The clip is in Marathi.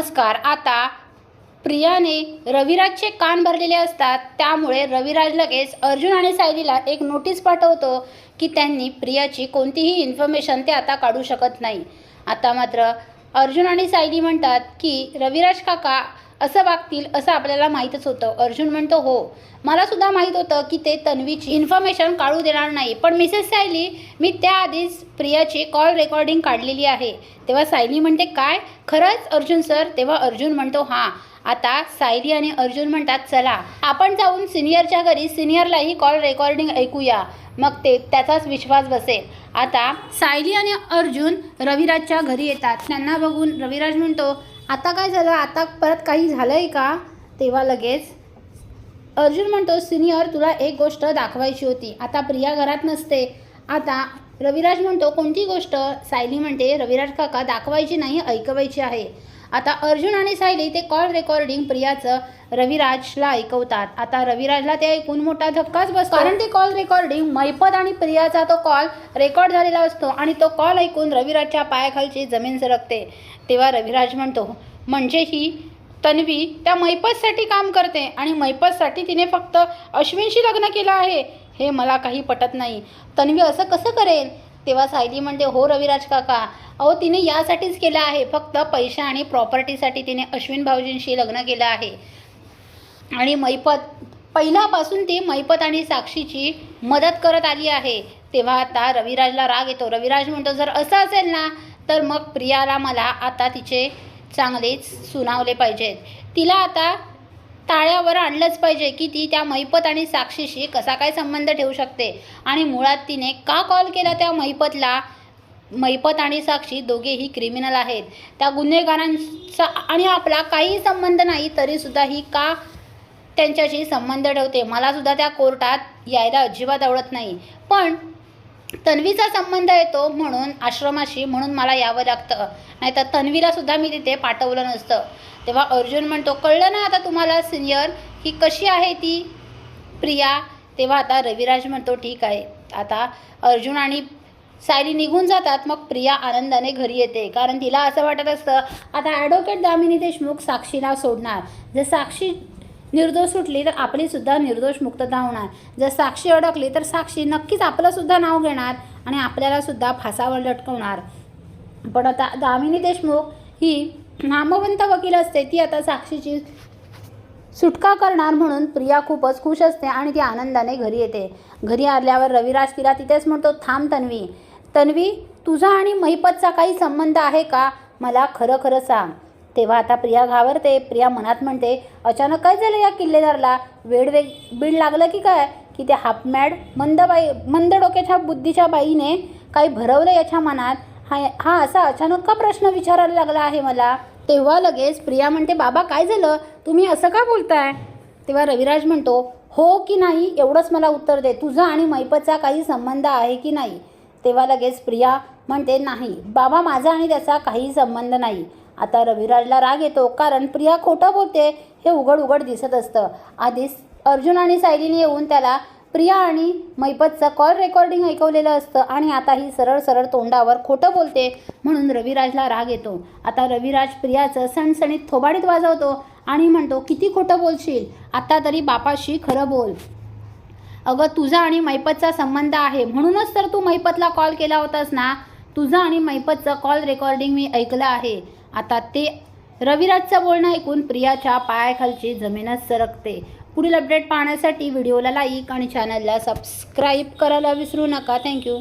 नमस्कार. आता प्रियाने रविराजचे कान भरलेले असतात. त्यामुळे रविराज लगेच अर्जुन आणि सायलीला एक नोटीस पाठवतो की त्यांनी प्रियाची कोणतीही इन्फॉर्मेशन ते आता काढू शकत नाही. आता मात्र अर्जुन आणि सायली म्हणतात की रविराज काका असं वागतील असं आपल्याला माहीतच होतं. अर्जुन म्हणतो हो. मला सुद्धा माहीत होतं की ते तन्वीची इन्फॉर्मेशन काढू देणार नाही. पण मिसेस सायली मी त्याआधीच प्रियाची कॉल रेकॉर्डिंग काढलेली आहे. तेव्हा सायली म्हणते काय? खरंच अर्जुन सर तेव्हा अर्जुन म्हणतो हां. आता सायली आणि अर्जुन म्हणतात चला आपण जाऊन सिनियरच्या घरी सिनियरलाही कॉल रेकॉर्डिंग ऐकूया. मग ते त्याचाच विश्वास बसेल. आता सायली आणि अर्जुन रविराजच्या घरी येतात. त्यांना बघून रविराज म्हणतो आता काय झालं? आता परत काही झालं आहे का? तेव्हा लगेच अर्जुन म्हणतो सिनियर तुला एक गोष्ट दाखवायची होती. आता प्रिया घरात नसते. आता रविराज म्हणतो कोणती गोष्ट? सायली म्हणते रविराज काका दाखवायची नाही ऐकवायची आहे. आता अर्जुन आणि सायली ते कॉल रेकॉर्डिंग प्रियाचं रविराजला ऐकवतात. आता रविराजला ते ऐकून मोठा धक्काच बसतो. कारण ते कॉल रेकॉर्डिंग मैपत आणि प्रियाचा तो कॉल रेकॉर्ड झालेला असतो आणि तो कॉल ऐकून रविराजच्या पायाखालची जमीन सरकते. तेव्हा रविराज म्हणतो म्हणजे ही तन्वी त्या मैपतसाठी काम करते आणि मैपतसाठी तिने फक्त अश्विनशी लग्न केलं आहे. हे मला काही पटत नाही. तन्वी असं कसं करेल? तेव्हा सायली म्हणते हो रविराज काका अहो तिने यासाठीच केलं आहे. फक्त पैसा आणि प्रॉपर्टीसाठी तिने अश्विन भाऊजींशी लग्न केलं आहे. आणि मैपत पहिल्यापासून ती मैपत आणि साक्षीची मदत करत आली आहे. तेव्हा आता रविराजला राग येतो. रविराज म्हणतो जर असं असेल ना तर मग प्रियाला मला आता तिचे चांगलेच सुनावले पाहिजेत. तिला आता ताळ्यावर आणलंच पाहिजे की ती त्या मैपत आणि साक्षीशी कसा काय संबंध ठेवू शकते. आणि मुळात तिने का कॉल केला त्या मैपतला मैपत आणि साक्षी दोघेही क्रिमिनल आहेत. त्या गुन्हेगारांचा आणि आपला काही संबंध नाही तरीसुद्धा ही का त्यांच्याशी संबंध ठेवते? मलासुद्धा त्या कोर्टात यायला अजिबात आवडत नाही. पण तन्वीचा संबंध येतो म्हणून आश्रमाशी म्हणून मला यावं लागतं. नाहीतर तन्वीला सुद्धा मी तिथे पाठवलं नसतं. तेव्हा अर्जुन म्हणतो कळलं ना आता तुम्हाला सिनियर ही कशी आहे ती? प्रिया. तेव्हा आता रविराज म्हणतो ठीक आहे. आता अर्जुन आणि सायली निघून जातात मग प्रिया आनंदाने घरी येते. कारण तिला असं वाटत असतं आता ॲडव्होकेट दामिनी देशमुख साक्षीला सोडणार. जर साक्षी निर्दोष सुटली तर आपलीसुद्धा निर्दोष मुक्तता होणार. जर साक्षी अडकली तर साक्षी नक्कीच आपलंसुद्धा नाव घेणार आणि आपल्यालासुद्धा फासावर लटकवणार. पण आता दामिनी देशमुख ही नामवंत वकील असते ती आता साक्षीची सुटका करणार म्हणून प्रिया खूपच खुश असते आणि ती आनंदाने घरी येते. घरी आल्यावर रविराज तिला तिथेच म्हणतो थांब तन्वी. तन्वी तुझा आणि महिपतचा काही संबंध आहे का? मला खरं खरं सांग. तेव्हा आता प्रिया घाबरते प्रिया मनात म्हणते अचानक काय झालं या किल्लेदारला? वेड वेग बीड लागलं की काय? की त्या हाफमॅड मंद बाई मंद डोक्याच्या बुद्धीच्या बाईने काही भरवलं याच्या मनात? हा हा असा अचानक का प्रश्न विचारायला लागला आहे मला? तेव्हा लगेच प्रिया म्हणते बाबा काय झालं? तुम्ही असं का बोलताय? तेव्हा रविराज म्हणतो हो की नाही एवढंच मला उत्तर दे. तुझा आणि मैपतचा काही संबंध आहे की नाही? तेव्हा लगेच प्रिया म्हणते नाही. बाबा माझा आणि त्याचा काही संबंध नाही. आता रविराजला राग येतो कारण प्रिया खोटं बोलते हे उघड उघड दिसत असतं. आधीच अर्जुन आणि सायलीने येऊन त्याला प्रिया आणि मैपतचं कॉल रेकॉर्डिंग ऐकवलेलं असतं आणि आता ही सरळ सरळ तोंडावर खोटं बोलते म्हणून रविराजला राग येतो. आता रविराज प्रियाचं सणसणीत थोबाडीत वाजवतो आणि म्हणतो किती खोटं बोलशील? आता तरी बापाशी खरं बोल. अगं तुझा आणि मैपतचा संबंध आहे. म्हणूनच तर तू मैपतला कॉल केला होतास ना. तुझा आणि मैपतचं कॉल रेकॉर्डिंग मी ऐकलं आहे. आता ते रविराजचं बोलणं ऐकून प्रियाच्या पायाखालची जमीनच सरकते. पुढील अपडेट पाहण्यासाठी व्हिडिओला लाईक आणि चॅनलला सबस्क्राईब करायला विसरू नका. थँक्यू